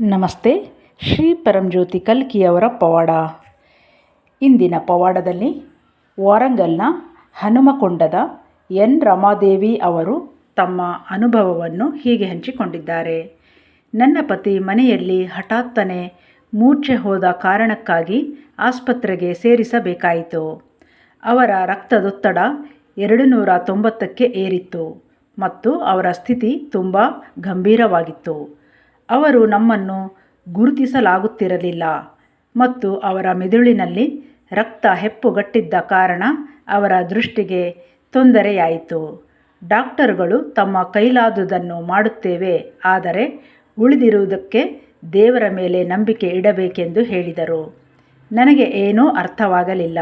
ನಮಸ್ತೆ, ಶ್ರೀ ಪರಂಜ್ಯೋತಿ ಕಲ್ಕಿಯವರ ಪವಾಡ. ಇಂದಿನ ಪವಾಡದಲ್ಲಿ ವಾರಂಗಲ್ನ ಹನುಮಕೊಂಡದ ಎನ್. ರಮಾದೇವಿ ಅವರು ತಮ್ಮ ಅನುಭವವನ್ನು ಹೀಗೆ ಹಂಚಿಕೊಂಡಿದ್ದಾರೆ. ನನ್ನ ಪತಿ ಮನೆಯಲ್ಲಿ ಹಠಾತ್ತನೆ ಮೂರ್ಛೆ ಹೋದ ಕಾರಣಕ್ಕಾಗಿ ಆಸ್ಪತ್ರೆಗೆ ಸೇರಿಸಬೇಕಾಯಿತು. ಅವರ ರಕ್ತದೊತ್ತಡ ಎರಡು ನೂರ ತೊಂಬತ್ತಕ್ಕೆ ಏರಿತ್ತು ಮತ್ತು ಅವರ ಸ್ಥಿತಿ ತುಂಬ ಗಂಭೀರವಾಗಿತ್ತು. ಅವರು ನಮ್ಮನ್ನು ಗುರುತಿಸಲಾಗುತ್ತಿರಲಿಲ್ಲ ಮತ್ತು ಅವರ ಮೆದುಳಿನಲ್ಲಿ ರಕ್ತ ಹೆಪ್ಪುಗಟ್ಟಿದ್ದ ಕಾರಣ ಅವರ ದೃಷ್ಟಿಗೆ ತೊಂದರೆಯಾಯಿತು. ಡಾಕ್ಟರುಗಳು ತಮ್ಮ ಕೈಲಾದುದನ್ನು ಮಾಡುತ್ತೇವೆ, ಆದರೆ ಉಳಿದಿರುವುದಕ್ಕೆ ದೇವರ ಮೇಲೆ ನಂಬಿಕೆ ಇಡಬೇಕೆಂದು ಹೇಳಿದರು. ನನಗೆ ಏನೂ ಅರ್ಥವಾಗಲಿಲ್ಲ.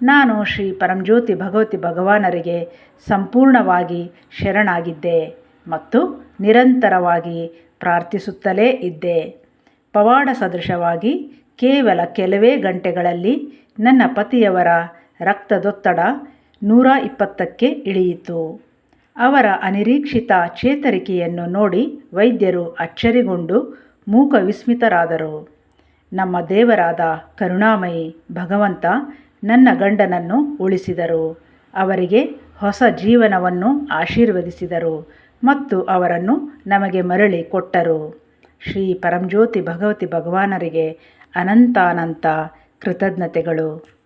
ನಾನು ಶ್ರೀ ಪರಂಜ್ಯೋತಿ ಭಗವತಿ ಭಗವಾನರಿಗೆ ಸಂಪೂರ್ಣವಾಗಿ ಶರಣಾಗಿದ್ದೆ ಮತ್ತು ನಿರಂತರವಾಗಿ ಪ್ರಾರ್ಥಿಸುತ್ತಲೇ ಇದ್ದೆ. ಪವಾಡ ಸದೃಶವಾಗಿ ಕೇವಲ ಕೆಲವೇ ಗಂಟೆಗಳಲ್ಲಿ ನನ್ನ ಪತಿಯವರ ರಕ್ತದೊತ್ತಡ ನೂರ ಇಪ್ಪತ್ತಕ್ಕೆ ಇಳಿಯಿತು. ಅವರ ಅನಿರೀಕ್ಷಿತ ಚೇತರಿಕೆಯನ್ನು ನೋಡಿ ವೈದ್ಯರು ಅಚ್ಚರಿಗೊಂಡು ಮೂಕ ವಿಸ್ಮಿತರಾದರು ನಮ್ಮ ದೇವರಾದ ಕರುಣಾಮಯಿ ಭಗವಂತ ನನ್ನ ಗಂಡನನ್ನು ಉಳಿಸಿದರು. ಅವರಿಗೆ ಹೊಸ ಜೀವನವನ್ನು ಆಶೀರ್ವದಿಸಿದರು. ಮತ್ತು ಅವರನ್ನು ನಮಗೆ ಮರಳಿ ಕೊಟ್ಟರು. ಶ್ರೀ ಪರಂಜ್ಯೋತಿ ಭಗವತಿ ಭಗವಾನರಿಗೆ ಅನಂತಾನಂತ ಕೃತಜ್ಞತೆಗಳು.